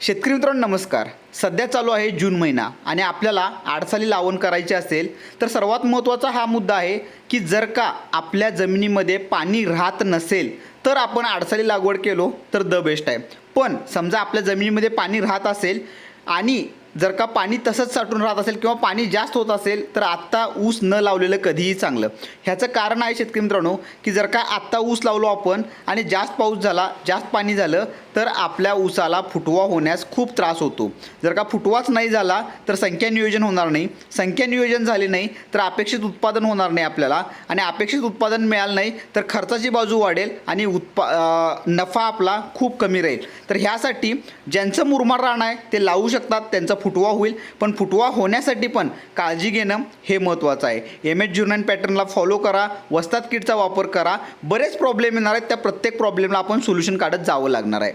शेतकरी मित्रांनो नमस्कार. सध्या चालू आहे जून महिना आणि आपल्याला आडसाली लावण करायची असेल तर सर्वात महत्त्वाचा हा मुद्दा आहे की जर का आपल्या जमिनीमध्ये पाणी राहत नसेल तर आपण आडसाली लागवड केलो तर द बेस्ट आहे. पण समजा आपल्या जमिनीमध्ये पाणी राहत असेल आणि जर का पाणी तसंच साठून राहत असेल किंवा पाणी जास्त होत असेल तर आत्ता ऊस न लावलेलं कधीही चांगलं. ह्याचं कारण आहे शेतकरी मित्रांनो की जर का आत्ता ऊस लावलो आपण आणि जास्त पाऊस झाला जास्त पाणी झालं तर आपल्या ऊसाला फुटवा होण्यास खूप त्रास होतो. जर का फुटवाच नाही झाला तर संख्या नियोजन होणार नाही. संख्या नियोजन झाले नाही तर अपेक्षित उत्पादन होणार नाही आपल्याला. आणि अपेक्षित उत्पादन मिळालं नाही तर खर्चाची बाजू वाढेल आणि उत्पा नफा आपला खूप कमी राहील. तर ह्यासाठी ज्यांचं मुरमाड राहणं आहे ते लावू शकतात त्यांचा फुटवा होईल. पण फुटवा होण्यासाठी पण काळजी घेणं हे महत्त्वाचं आहे. एम एच झिरो पॅटर्नला फॉलो करा वस्तात किटचा वापर करा. बरेच प्रॉब्लेम येणार आहेत त्या प्रत्येक प्रॉब्लेमला आपण सोल्युशन काढत जावं लागणार आहे.